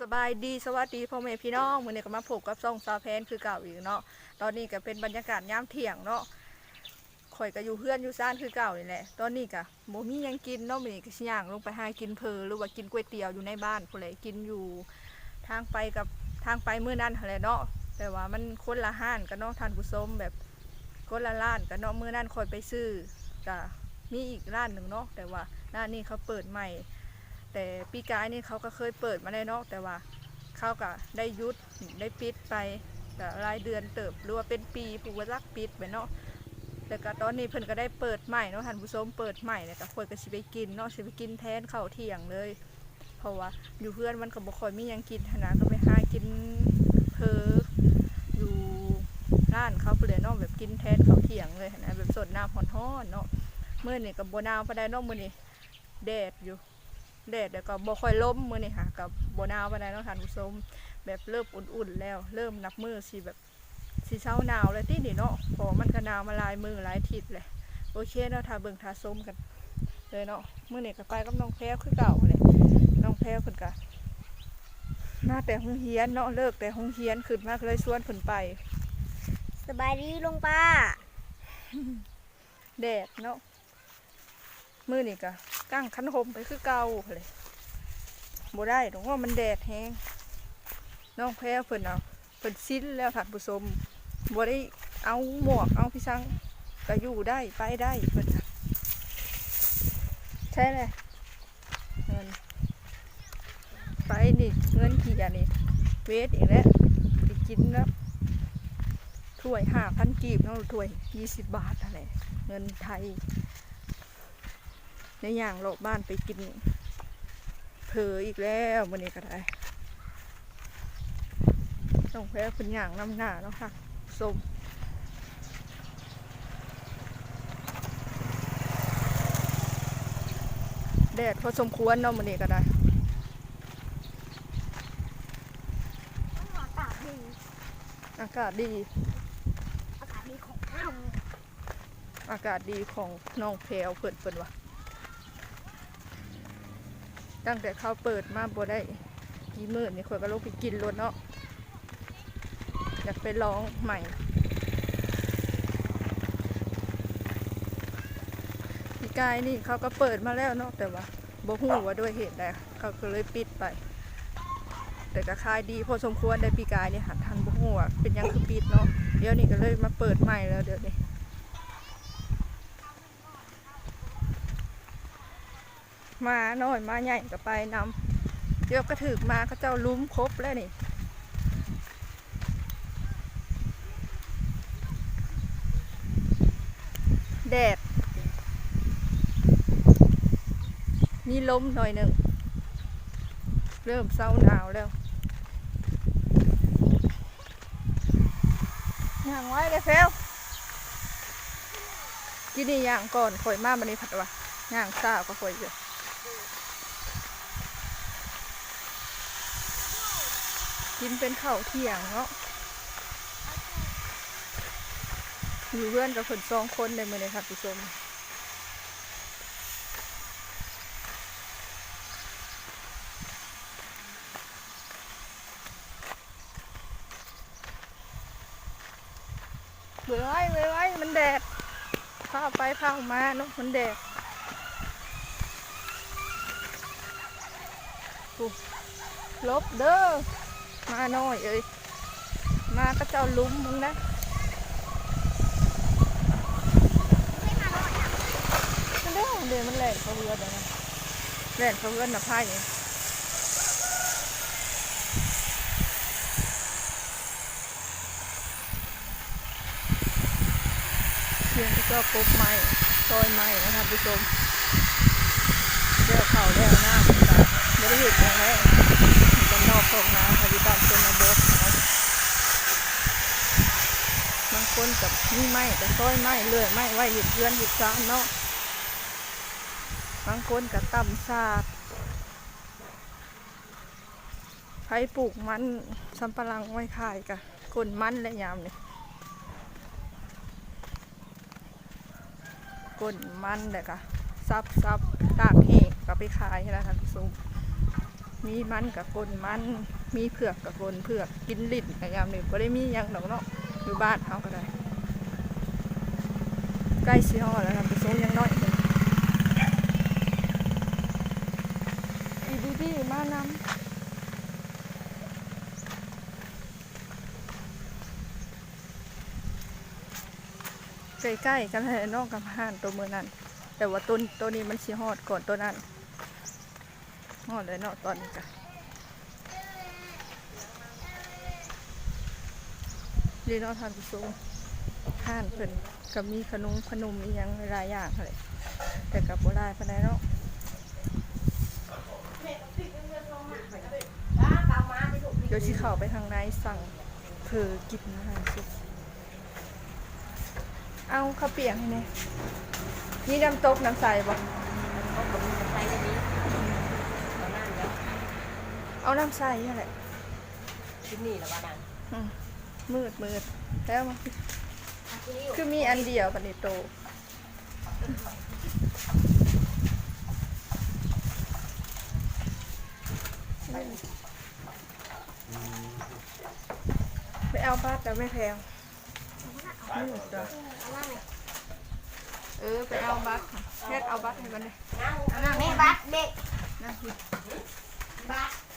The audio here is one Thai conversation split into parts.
สบายดีสวัสดีพ่อแม่พี่น้องมื้อนี้ก็มาพบกับซ่องซาแพนคือเก่าอีกเนาะตอนนี้ก็เป็นบรรยากาศยามเที่ยงเนาะข่อยก็อยู่เพื่อนอยู่ซ่านคือเก่านี่แหละตอนนี้ก็บ่มีหยังกินเนาะมื้อนี้ก็สิย่างลงไปหากินเพอหรือว่ากินก๋วยเตี๋ยวอยู่ในบ้านพุ่นแหละกินอยู่ทางไปกับทางไปเมื้อนั้นหั่นแหละเนาะแต่ว่ามันคนละห้านกันเนาะทานผู้ชมแบบคนละร้านกันเนาะมื้อนั้นข่อยไปซื้อก็มีอีกร้านหนึ่งเนาะแต่ว่าร้านนี้เขาเปิดใหม่ แต่ปีกายนี่เขาก็เคยเปิดมาได้นาะแต่ว่าเขาก็ได้ยุดได้ปิดไปแต่รายเดือนเติบหรือว่าเป็นปีผู้ว่ารักปิดไปเนาะแต่ก็ตอนนี้เพิ่นก็ได้เปิดใหม่เนาะท่านผู้ชมเปิดใหม่เนี่ยก็ควรก็สิไปกินเนาะสิไปกินแทนข้าวเที่ยงเลย เพราะว่าอยู่เพื่อนมันก็บ่ค่อยมีหยังกินขนนะก็ไปหากินเพออยู่ร้านเขาไปเลยเนาะแบบกินแทนข้าวเที่ยงเลยนะแบบสดน้ำฮ้อนๆเนาะเมื้อนี้ก็บ่หนาวปานใดเนาะมื้อนี้แดดอยู่ แดดแล้วก็บ่ค่อยล้มมื้อนี่ค่ะกับบ่หนาวปานใดเนาะท่านผู้ชมแบบเริ่มอุ่นๆแล้ว เริ่มนับมือสิแบบสิเช้าหนาวแล้วตินี่เนาะเพอมันก็หนาวมาหลายมือหลายทิศเลยโอเคเนาะถ้าเบิ่งถ้าชมกันเลยเนาะมื้อนี้ก็ไปกับน้องแพรวคือเก่าเลยน้องแพรวเพิ่นก็มาแต่โรงเรียนเนาะเลิกแต่โรงเรียนขึ้นมาก็เลยชวนเพิ่นไป สบายดีลุงป้าแดดเนาะ มือนี่ก็กั้งคันหมไปคือเก่าเลยบ่ได้ดอกว่ามันแดดแฮงน้องแพ้เพิ่นเอาเพิ่นสิ้นแล้วท่านผู้ชมบ่ได้เอาหมวกเอาพี่ซังก็อยู่ได้ไปได้เพิ่นใช่เลยเงินไปนี่เงินกี่อันนี่เวทอีกแล้วไปกินแล้วถ้วยห้าพันกีบเนาะถ้วยยี่สิบบาทอะไรเงินไทย ในอย่างโลกบ้านไปกินเพออีกแล้ววันนี้ก็ได้ต้องแพ้เป็นอย่างน้ำหน้าเนาะค่ะส้มแดดพอสมควรเนาะวันนี้ก็ได้อากาศดีอากาศดีอากาศดีของเราอากาศดีของน้องแพรวเปิดเปิดวะ ตั้งแต่เขาเปิดมาบ่ได้กี่มื่นนี่ข่อยก็ลงไปกินรถเนาะอยากไปลองใหม่พี่กายนี่เขาก็เปิดมาแล้วเนาะแต่ว่าบ่ฮู้ว่าด้วยเหตุใดเขาก็เลยปิดไป แต่ก็ขายดีพอสมควรได้ปีกายนี่หัดทันบ่ฮู้ว่าเป็นยังคือปิดเนาะเดี๋ยวนี้ก็เลยมาเปิดใหม่แล้วเดี๋ยวนี้ มาหน่อยมาใหญ่ก็ไปนำเดี๋ยวก็ถึกมาก็เจ้าลุ้มครบแล้วนี่แดด มีลมหน่อยหนึ่ง เริ่มเศร้าหนาวแล้วย่างไว้เลยเฟลกินนี่ย่างก่อนข่อยมาบันนี้ผัดวะย่างซาก็ข่อยเยอะ กินเป็นข้าวเที่ยงเนาะอยู่เพื่อนกับคนสองคนในมือเลยค่ะผู้ชมเบื่อไว้เบื่อไว้มันแดดพาไปพามาเนาะมันแดดลบเด้อ มาหน่อยเอ้ยมาก็เจ้าลุ้มมึงนะมันเด้อเดี๋ยวมันแหลนเขาเรือเดี๋ยวนะแหลนเขาเรือนะพายเพียงก็กบไม้ซอยไม้นะครับผู้ชมเดี๋ยวเข่าแล้วหน้าไม่ได้เห็นอย่างแรกเป็ นอกของน้ำอธิบายชนบทเนาะบางคนกับนี่ไม้แต่ซอยไม้เลื่อยไม้ไว้หยุดเพื่อนหยุดซ้ำเนาะบางคนกับตำซาดไผปลูกมันสำปะหลังไว้ขายกะคนมันและยามนี่ก้นมันเลยกะซับซับตากแห้งก็ไปขายแล้วท่านผู้ม มีมันกับกลนมัน มีเผือกกับกลนเผือกกินลิ้นกยามนี่บ่ได้มีหยังดอกเนาะอยู่บ้านเฮาก็ได้ใกล้สิฮอดแล้วนะไปส่งยังน้อยหนึ่งอีดีดีมานำใกล้ๆกันเลยเนอกกับห่านตัวมือนั้นแต่ว่าต้นตัวนี้มันสิฮอดก่อนตัวนั้น ฮอดเลยเนาะตอนนี้กันนี่เนาะทานผู้ชมห่านเพิ่นกับมีขนมขนมอีหยังหลายอย่างเลยแต่กับโบราณปานใดเนาะเดี๋ยวสิเข้าไปทางในสั่งเพอกินอาหารสุกเอาข้าวเปียกให้แหน่นี่น้ำตกน้ำใสบ่ เขาก็มีใส่ในนี้ตอนนั้นแล้ว เอาน้ำใสนี่แหละที่นี่แล้วว่านั่นอืมมืดมืดแล้วมันคือมีอันเดียวปันนี้โตไปเอาบัตรแต่ไม่แพงมืดเด้อเออไปเอาบัตรแค่เอาบัตรให้มันเลยแม่บัดเด็กนั่งสิบัดขายบัตรก่อน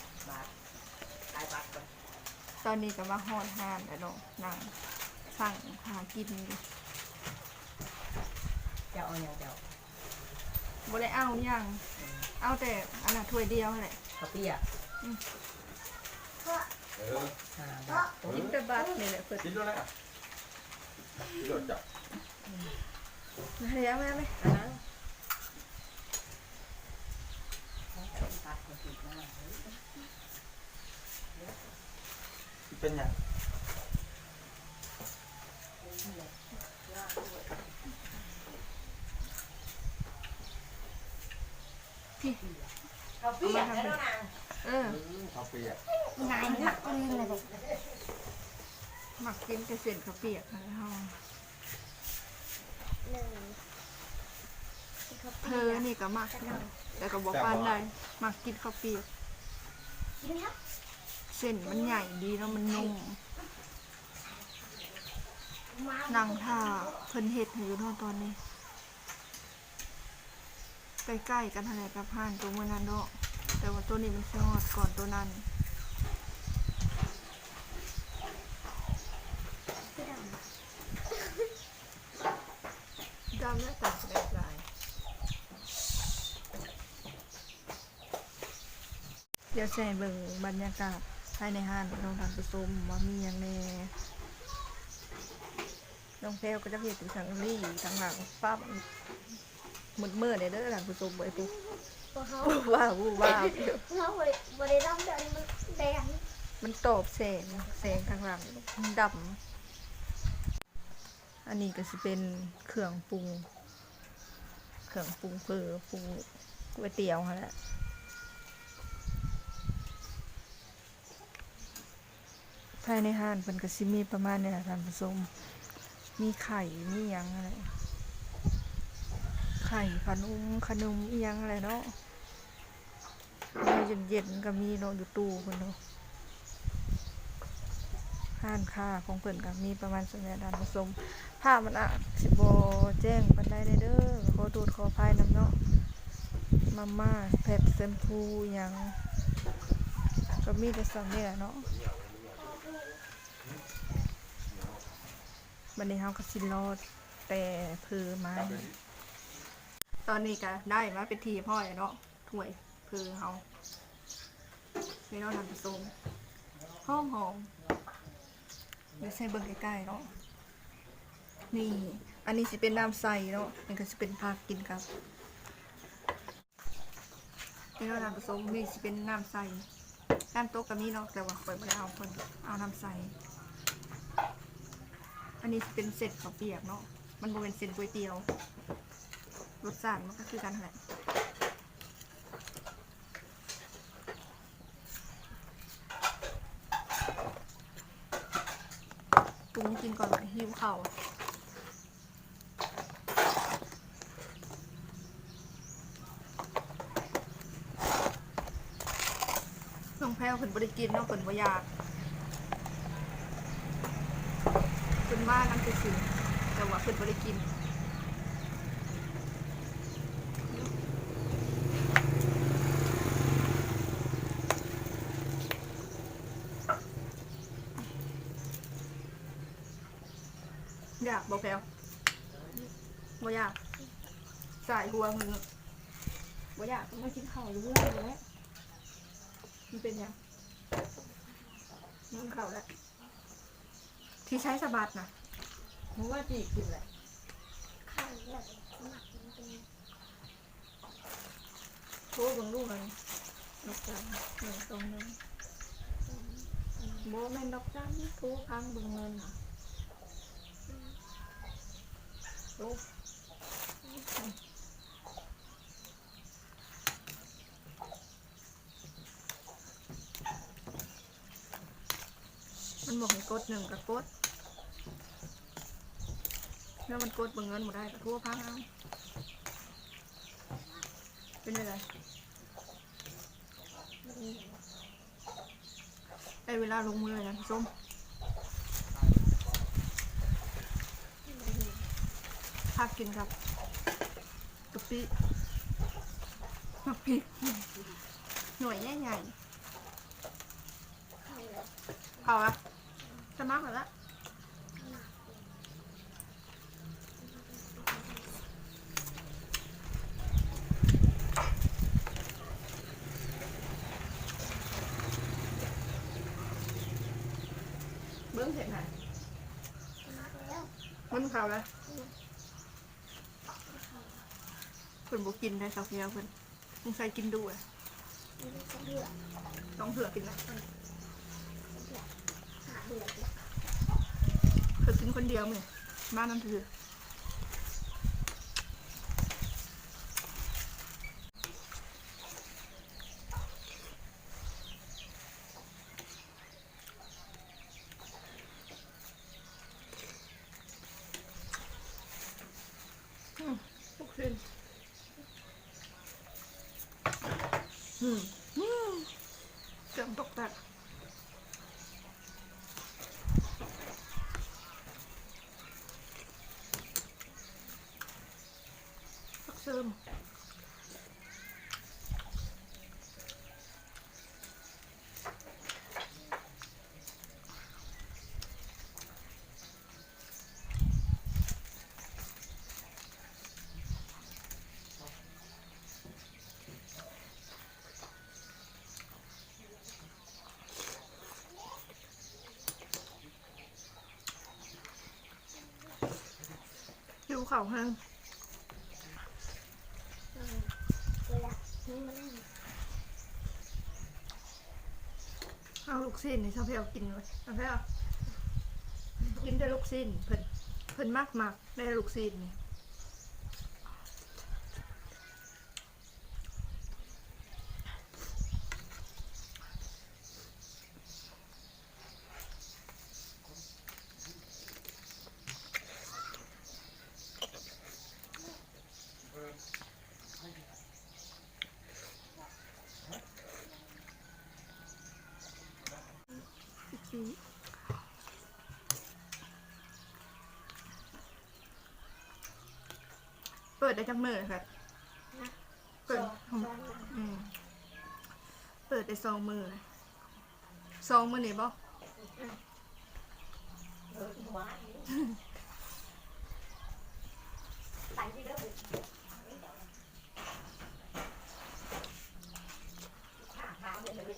ตอนนี้ก็มาฮอดหานแล้วเนาะนั่งสั่งหากินอยู่เจ้าเอาอย่างเจ้าบ่ได้เอาหยังเอาแต่อันน่ะถ้วยเดียวนั่นแหละข้าวเปียกเออห้าบาทกินแต่บัตรนี่แหละเพิ่นกินด้วยนะกินด้วยจับเรียกแม่ไหมอันนั้นบัตรคนติดหน้าเป็นยังข้าวเปียกแล้วนะเออข้าวเปียกนายนักลืมเลยหมักกินแต่เส้นข้าวเปียกนะเฮาหนึ่งเธอนี่ก็มักอยู่แต่ก็บ่ปานใดมักกินข้าวเปียกกินครับเส้นมันใหญ่ดีแล้วมันนุ่มมานั่งท่าเพิ่นเฮ็ดห้อยู่เนาะตอนนี้ ใกล้ๆกันหั่นแหลกับห่านตัวมือนั้นเนาะแต่ว่าตัวนี้มันสิฮอดก่อนตัวนั้นดำและตัดแดดลายเดี๋ยวแช่เบิ่งบรรยากาศายในห้างน้องทานผู้ชมว่ามีอย่างแน่น้องแพลวก็จะเห็นถึงทางรี่ทางหลังป้ามืดมืดๆเลยเด้อหลังผู้ชมเบยปุ๊บพวกเขาว้าววู้ว้าวเราบริบริรับเดินมันแดงมันตอบแสงแสงทางหลังมันดำอันนี้ก็จะเป็นเครื่องปรุงเครื่องปรุงเพื่อปรุงก๋วยเตี๋ยวฮะแหละ ภายในห้านเป็นกสิมีประมาณเนี่ยท่านผู้ชมมีไข่มียังอะไรไข่ขนมขนมอียังอะไรเนาะมีเย็นๆก็มีเนาะอยู่ตู้คนเนาะห้านค่าของเพิ่นก็มีประมาณสัญญาท่านผู้ชมภาพมันอะสิบแจ้งบันไดเด้อขอโทษขออภัยน้ำเนาะมาม่าแพทเซนพูอิหยังก็มีแต่สองเนี่ยเนาะ บันนี้เฮาก็สิรอดแต่เพอไม้ตอนนี้ก็ได้มาเป็นทีพ่อแล้วเนาะถ้วยเพอเฮาไม่ต้องนำผสมหอมหอมเดี๋ยวใส่เบิ่งใกล้ๆเนาะนี่ อันนี้สิเป็นน้ำใสเนาะอันก็สิเป็นผักกินครับไม่ต้องนำผสมนี่สิเป็นน้ำใสน้ำโต๊ะกับนี่เนาะแต่ว่าเปิดไม่ได้เอาคนเอาน้ำใส อันนี้เป็นเศษข้าวเปียกเนาะ มันบ่เป็นเศษก๋วยเตี๋ยว รสชาติมันก็คือกันแหละปรุงกินก่อนหิวข้าววเพิ่นบ่ได้กินเนาะเพิ่นบ่อยาก เพิ่นมานํซื่อๆแต่ว่าเพิ่นบ่ได้กินอยากบอกแพลวบ่อยากสายหัวมึงบ่อยากต้องมากินข้าวอยู่เรื่อยๆแล้วมันเป็นยังมันข่าวแล้ว ที่ใช้สะบัดนะมึงว่าจีกินแหละข้าวแบบหมักมันเป็นโทรเบังลูกเลยนกจันหนึ่งสองหนึ่งโบแม่นนกจันโทรพังเบิ่งเงินน่ะโทรมันบอกให้กดหนึ่งกับกด แล้วมันกดเบิ่งเงินหมดได้ทั่วพังเอาเป็นยังไงได้เวลาลงมือแล้วนะพี่ส้มพักกินครับกะปิกะปิหน่วยใหญ่ข้าวแบบๆเอาอะจะมากแล้วเบิ้งเห็นไหม หมักแล้ว มันข่าวแล้วเพิ่นบอ กกินได้สักเดียวเพิ่นมึงใส่กินดูอะมันจะเดือดต้องเผื่อกินนะเดือดหาเดือดแล้วเธอกินคนเดียวมั้ยมานั่นเถืออืมลูกชิ้น อืมอืมเกือบตกแตก ผักเสริม เข่าห้างเอาลูกสิ้นนี่ชอบให้เอากินเลยชอบให้เอากินได้ลูกสิ้นเพิ่นเพิ่นมากมากได้ลูกสิ้นนี่เปิ ดได้จังมือค่ะ เปิดอืมเปิดได้สองมือสองมือนี่บ่เออหวาน ใส่ที่เด้อ ข้างทางเนี่ยมันเป็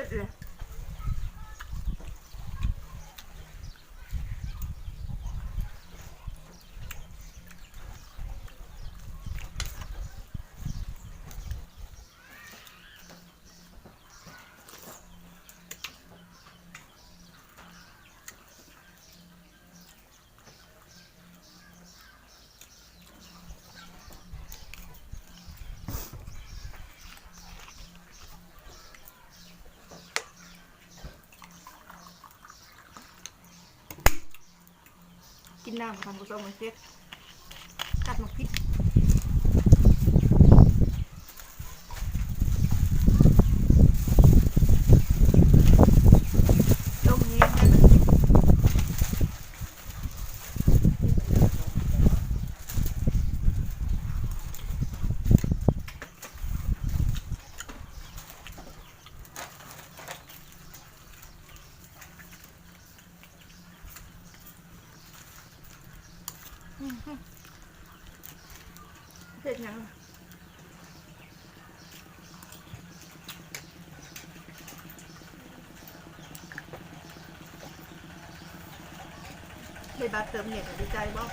น ก็เผ็ดเลยกินน้ำทำผสมมันเซ็ตกัดมกพริกต้มเงี้ยให้มัน เสร็จยังเฮ็ดบัตรเติมเน็ตอะดีใจบ่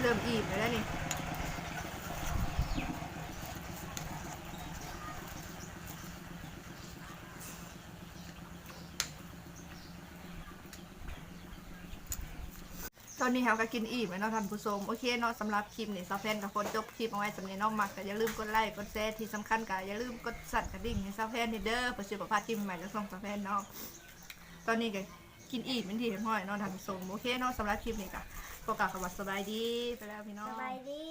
เริ่มอิ่มแล้วนี่ ตอนนี้เราก็กินอิ่มแล้วเนาะท่านผู้ชมโอเคเนาะสำหรับคลิปนี้ซาแฟนกับคนจบคลิปเอาไว้สำเนียงน้องมักก็อย่าลืมกดไลค์กดแชร์ที่สำคัญก็อย่าลืมกดสั่นกระดิ่งให้ซาแฟนเด้อเพื่อสิบพลาดคลิปใหม่แล้วส่งซาแฟนเนาะตอนนี้ก็กินอิ่มเป็นที่เรียบร้อยเนาะท่านผู้ชมโอเคเนาะสำหรับคลิปนี้ก็ก็กล่าวคำว่าสบายดีไปแล้วพี่น้อง สบายดี